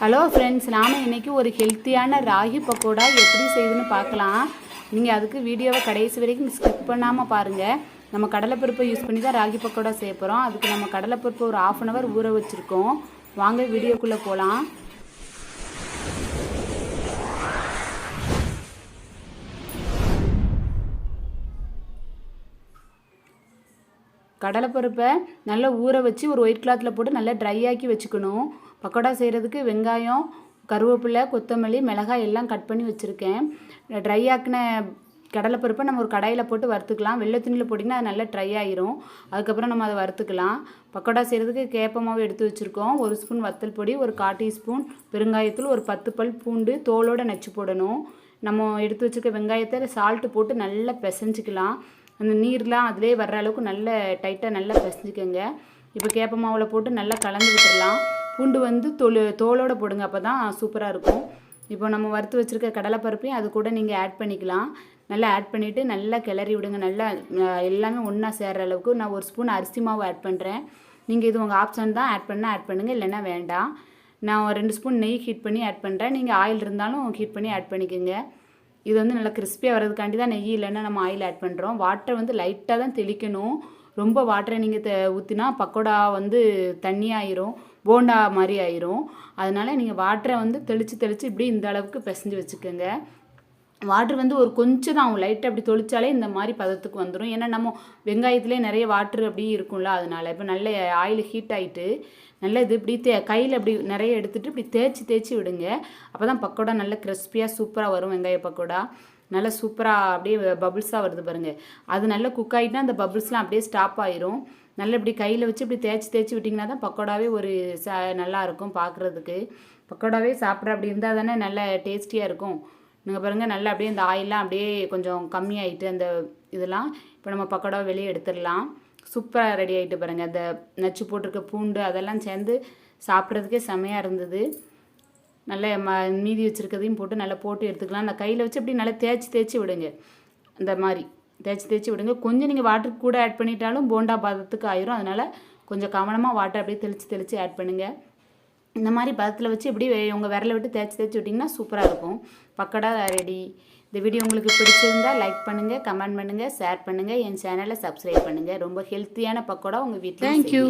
Hello friends நாம் இன்றைக்கி ஒரு ஹெல்த்தியான ராகி பக்கோடா எப்படி செய்யுதுன்னு பார்க்கலாம். நீங்கள் அதுக்கு வீடியோவை கடைசி வரைக்கும் ஸ்கிப் பண்ணாமல் பாருங்கள் நம்ம கடலைப்பருப்பை யூஸ் பண்ணி தான் ராகி பக்கோடா செய்ய போகிறோம் அதுக்கு நம்ம கடலைப்பருப்பு ஒரு ஆஃப் அன் ஹவர் ஊற வச்சுருக்கோம். வாங்க வீடியோக்குள்ளே போகலாம் கடலைப்பருப்பை நல்லா ஊற வச்சு ஒரு ஒயிட் கிளாத்தில் போட்டு நல்லா ட்ரை ஆக்கி வச்சுக்கணும். பக்கோடா செய்கிறதுக்கு வெங்காயம் கருவேப்பிலை கொத்தமல்லி மிளகாய் எல்லாம் கட் பண்ணி வச்சுருக்கேன். ட்ரை ஆக்கின கடலைப்பருப்பை நம்ம ஒரு கடாயில் போட்டு வறுத்துக்கலாம். வெள்ளை துணியில் போட்டிங்கன்னா அது நல்லா ட்ரை ஆயிரும். அதுக்கப்புறம் நம்ம அதை வறுத்துக்கலாம். பக்கோடா செய்கிறதுக்கு கேப்பமாவு எடுத்து வச்சுருக்கோம். ஒரு ஸ்பூன் வத்தல் பொடி ஒரு கால் டீஸ்பூன் பெருங்காயத்தூள் ஒரு பத்து பல் பூண்டு தோலோடு நச்சு போடணும். நம்ம எடுத்து வச்சுருக்க வெங்காயத்தை சால்ட்டு போட்டு நல்லா பிசைஞ்சிக்கலாம். அந்த நீர்லாம் அதிலே வர்ற அளவுக்கு நல்ல டைட்டாக நல்லா பிசைஞ்சிக்கோங்க. இப்போ கேப்ப மாவில் போட்டு நல்லா கலந்து விட்டுடலாம் பூண்டு வந்து தோல் தோலோடு போடுங்க அப்போ தான் சூப்பராக இருக்கும். இப்போ நம்ம வறுத்து வச்சுருக்க கடலைப்பருப்பையும் அது கூட நீங்கள் ஆட் பண்ணிக்கலாம். நல்லா ஆட் பண்ணிவிட்டு நல்லா கிளறி விடுங்க. நல்லா எல்லாமே ஒன்றா சேர்கிற அளவுக்கு நான் ஒரு ஸ்பூன் அரிசி மாவு ஆட் பண்ணுறேன் நீங்கள் இது உங்கள் ஆப்ஷன் தான் ஆட் பண்ணால் ஆட் பண்ணுங்கள் இல்லைன்னா வேண்டாம். நான் ஒரு ரெண்டு ஸ்பூன் நெய் ஹீட் பண்ணி ஆட் பண்ணுறேன் நீங்கள் ஆயில் இருந்தாலும் ஹீட் பண்ணி ஆட் பண்ணிக்கோங்க. இது வந்து நல்லா கிறிஸ்பியாக வர்றதுக்காண்டி தான் நெய் இல்லைன்னா நம்ம ஆயில் ஆட் பண்ணுறோம் வாட்டரை வந்து லைட்டாக தான் தெளிக்கணும். ரொம்ப வாட்டரை நீங்கள் த ஊற்றினா பக்கோடா வந்து தண்ணியாயிரும் போண்டா மாதிரி ஆயிரும். அதனால் நீங்கள் வாட்டரை வந்து தெளித்து தெளித்து இப்படி இந்த அளவுக்கு பிசைஞ்சு வச்சுக்கோங்க. வாட்ரு வந்து ஒரு கொஞ்சம் தான் லைட்டாக அப்படி தொளிச்சாலே இந்த மாதிரி பதத்துக்கு வந்துடும் ஏன்னா நம்ம வெங்காயத்துலேயே நிறைய வாட்ரு அப்படி இருக்கும்ல அதனால். இப்போ நல்ல ஆயில் ஹீட் ஆகிட்டு நல்ல இது இப்படி தே கையில் அப்படி நிறைய எடுத்துகிட்டு இப்படி தேய்ச்சி தேய்ச்சி விடுங்க. அப்போ தான் பக்கோடா நல்ல கிறிஸ்பியாக சூப்பராக வரும் வெங்காய பக்கோடா. நல்லா சூப்பராக அப்படியே பபுள்ஸாக வருது பாருங்கள் அது நல்லா குக் ஆகிட்டுனா அந்த பபுள்ஸ்லாம் அப்படியே ஸ்டாப் ஆயிரும். நல்லா இப்படி கையில் வச்சு இப்படி தேய்ச்சி தேய்ச்சி விட்டிங்கன்னா தான் பக்கோடாவே ஒரு ச நல்லா இருக்கும் பார்க்குறதுக்கு பக்கோடாவே சாப்பிட்ற அப்படி இருந்தால் தானே நல்ல டேஸ்டியாக இருக்கும். நீங்கள் பாருங்கள் நல்லா அப்படியே இந்த ஆயிலெலாம் அப்படியே கொஞ்சம் கம்மியாயிட்டு அந்த இதெல்லாம் இப்போ நம்ம பக்கோடாவை வெளியே எடுத்துடலாம். சூப்பராக ரெடி ஆகிட்டு பாருங்கள் அந்த நச்சு போட்டிருக்க பூண்டு அதெல்லாம் சேர்ந்து சாப்பிட்றதுக்கே செமையாக இருந்தது. நல்ல ம மீதி வச்சுருக்கதையும் போட்டு நல்லா போட்டு எடுத்துக்கலாம். நான் கையில் வச்சு அப்படி நல்லா தேய்ச்சி தேய்ச்சி விடுங்க. அந்த மாதிரி தேய்ச்சி தேய்ச்சி விடுங்க. கொஞ்சம் நீங்கள் வாட்டர் கூட ஆட் பண்ணிட்டாலும் போண்டா பாதத்துக்கு ஆயிரும். அதனால் கொஞ்சம் கவனமாக வாட்டர் அப்படியே தெளித்து தெளித்து ஆட் பண்ணுங்கள் இந்த மாதிரி பதத்தில் வச்சு இப்படி உங்கள் விரலை விட்டு தேய்ச்சி தேய்ச்சி விட்டிங்கன்னா சூப்பராக இருக்கும். பக்கடா ரெடி. இந்த வீடியோ உங்களுக்கு பிடிச்சிருந்தா லைக் பண்ணுங்கள் கமெண்ட் பண்ணுங்கள் ஷேர் பண்ணுங்கள் என் சேனலை சப்ஸ்கிரைப் பண்ணுங்கள் ரொம்ப ஹெல்த்தியான பக்கோடா உங்கள் வீட்டில் தேங்க்யூ